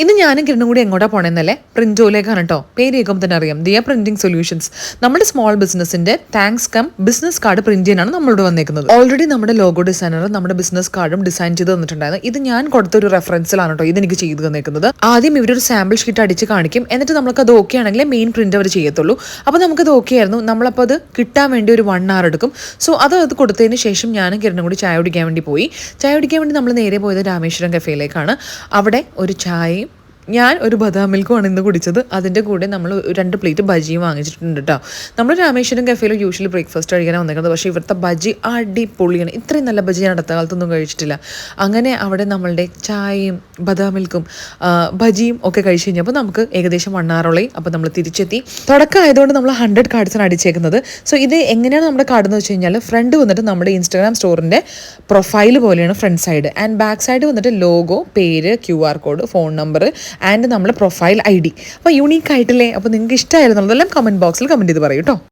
ഇന്ന് ഞാനും കിരണും കൂടി എങ്ങോട്ടാ പോണെന്നല്ലേ? പ്രിന്റോയിലേക്കാണ് കേട്ടോ പേര് കേൾക്കുമ്പോൾ തന്നെ അറിയാം. ദിയ പ്രിന്റിംഗ് സൊല്യൂഷൻസ് നമ്മുടെ സ്മോൾ ബിസിനസിന്റെ thanks come business card print ചെയ്യാനാണ് നമ്മളോട് വന്നേക്കുന്നത്. ഓൾറെഡി നമ്മുടെ ലോഗോ ഡിസൈനർ നമ്മുടെ ബിസിനസ് കാർഡും ഡിസൈൻ ചെയ്ത് തന്നിട്ടുണ്ടായിരുന്നു. ഇത് ഞാൻ കൊടുത്തൊരു റെഫറൻസിലാണ് കേട്ടോ ഇത് എനിക്ക് ചെയ്തു തന്നേക്കുന്നത്. ആദ്യം ഇവരൊരു സാമ്പിൾ ഷീറ്റ് അടിച്ച് കാണിക്കും. എന്നിട്ട് നമുക്ക് അത് ഓക്കെ ആണെങ്കിൽ മെയിൻ പ്രിന്റ് അവർ ചെയ്യത്തുള്ളൂ. അപ്പോൾ നമുക്കത് ഓക്കെ ആയിരുന്നു. നമ്മളപ്പോൾ അത് കിട്ടാൻ വേണ്ടി ഒരു വൺ അവർ എടുക്കും. സോ അത് അത് കൊടുത്തതിന് ശേഷം ഞാനും കിരണും കൂടി ചായ കുടിക്കാൻ വേണ്ടി പോയി. ചായ കുടിക്കാൻ വേണ്ടി നമ്മൾ നേരെ പോയത് രാമേശ്വരം കഫേയിലേക്കാണ് അവിടെ ഒരു ചായയും ഞാൻ ഒരു ബദാം മിൽക്കുമാണ് ഇന്ന് കുടിച്ചത്. അതിന്റെ കൂടെ നമ്മൾ രണ്ട് പ്ലേറ്റ് ബജിയും വാങ്ങിച്ചിട്ടുണ്ട് കേട്ടോ നമ്മൾ രാമേശ്വരം കഫേയിൽ യൂഷ്വലി ബ്രേക്ക്ഫാസ്റ്റ് കഴിക്കാൻ വന്നിരിക്കുന്നത് പക്ഷേ ഇവിടുത്തെ ബജി അടിപൊളിയാണ്. ഇത്രയും നല്ല ബജി ഞാൻ അടുത്ത കാലത്തൊന്നും കഴിച്ചിട്ടില്ല. അങ്ങനെ അവിടെ നമ്മളുടെ ചായയും ബദാം മിൽക്കും ബജിയും ഒക്കെ കഴിച്ച് കഴിഞ്ഞപ്പോൾ നമുക്ക് ഏകദേശം വണ്ണാറോളി അപ്പോൾ നമ്മൾ തിരിച്ചെത്തി. തുടക്കം ആയതുകൊണ്ട് നമ്മൾ ഹൺഡ്രഡ് കാർഡ്സാണ് അടിച്ചേക്കുന്നത്. സോ ഇത് എങ്ങനെയാണ് നമ്മുടെ കാർഡ് എന്ന് വെച്ച് കഴിഞ്ഞാൽ ഫ്രണ്ട് വന്നിട്ട് നമ്മുടെ ഇൻസ്റ്റാഗ്രാം സ്റ്റോറിന്റെ പ്രൊഫൈൽ പോലെയാണ് front side and back side വന്നിട്ട് ലോഗോ പേര് Q R code phone number and നമ്മുടെ പ്രൊഫൈൽ ഐ ഡി അപ്പോൾ യൂണീക്ക് ആയിട്ടില്ലേ? അപ്പോൾ നിങ്ങൾക്ക് ഇഷ്ടമായിരുന്നുള്ളതെല്ലാം കമന്റ് ബോക്സിൽ കമന്റ് ചെയ്ത് പറയൂ കേട്ടോ